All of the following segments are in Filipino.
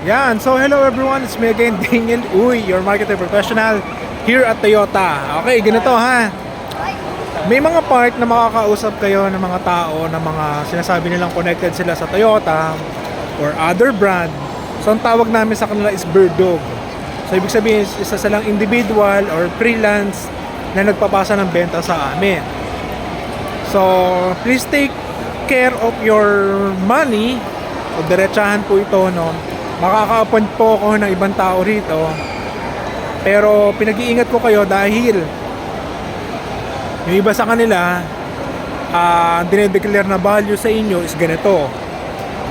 Yan, so hello everyone, it's me again, Daniel Uy, your marketing professional here at Toyota. Okay, ganito ha. May mga part na makakausap kayo ng mga tao na mga sinasabi nilang connected sila sa Toyota or other brand. So ang tawag namin sa kanila is bird dog. So ibig sabihin, isa silang individual or freelance na nagpapasa ng benta sa amin. So, please take care of your money. O diretsahan po ito, no? Makaka-appoint po ako ng ibang tao rito. Pero pinag-iingat ko kayo dahil yung iba sa kanila, ah, ang dinedeclare na value sa inyo is ganito.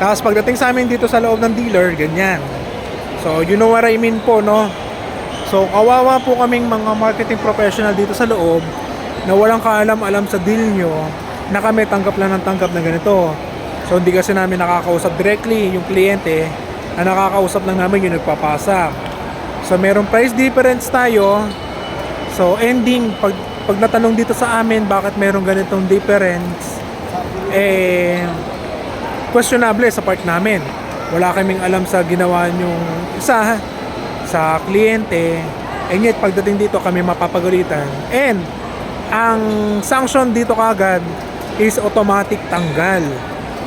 Tapos pagdating sa amin dito sa loob ng dealer, ganyan. So, you know what I mean po, no? So, kawawa po kaming mga marketing professional dito sa loob na walang kaalam-alam sa deal nyo na kami tanggap lang ng tanggap na ganito. So, hindi kasi namin nakakausap directly yung kliyente na nakakausap lang namin yung nagpapasa. So, merong price difference tayo. So, ending, pag, pag natanong dito sa amin bakit merong ganitong difference, eh, questionable sa part namin. Wala kaming alam sa ginawa nyong isa sa kliyente. And yet, pagdating dito kami mapapagalitan. And, ang sanction dito kagad is automatic tanggal.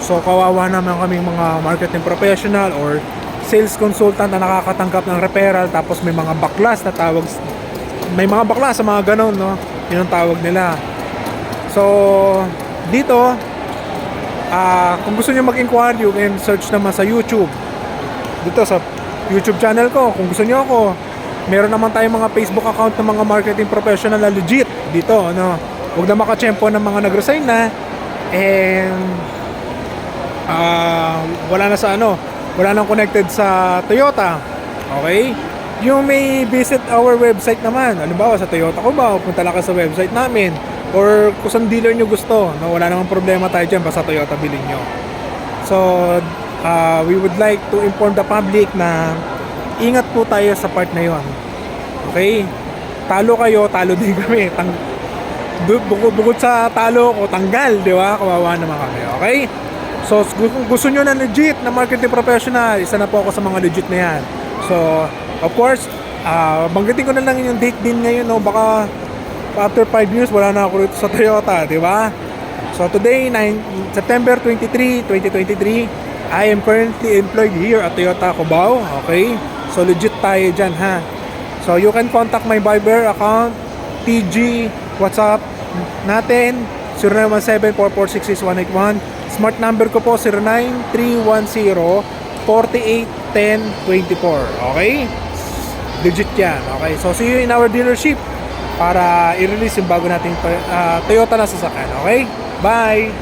So, kawawa naman kaming mga marketing professional or sales consultant na nakakatanggap ng referral tapos may mga baklas na tawag may mga baklas sa mga ganon no? Yun ang tawag nila. So dito ah kung gusto niyo mag-inquire you can search naman sa YouTube. Dito sa YouTube channel ko kung gusto niyo ako meron naman tayong mga Facebook account ng mga marketing professional na legit dito ano? Huwag na makachempo ng mga nag-resign na. And ah wala na sa ano wala nang connected sa Toyota. Okay? Yung may visit our website naman. Halimbawa sa Toyota ko ba punta lang ka sa website namin. Or kung saan dealer nyo gusto no, wala namang problema tayo dyan basta Toyota bilhin nyo. So ah, we would like to inform the public na ingat po tayo sa part na yon okay? Talo kayo talo din kami. Tang bu- bukod, bukod sa talo ko tanggal di ba? Kawawa naman kami okay so gusto nyo na legit na marketing professional isa na po ako sa mga legit na yan. So of course ah banggitin ko na lang yung date din ngayon no? Baka after 5 years wala na ako rito sa Toyota di ba? So today 9, September 23 2023 I am currently employed here at Toyota Cubao okay? So legit tayo dyan ha? So you can contact my Viber account TG WhatsApp natin 0917-4466181 Smart number ko po 0931-481024 Okay? Legit yan Okay? So see you in our dealership para i-release yung bago nating ah, Toyota na sasakyan Okay? Bye!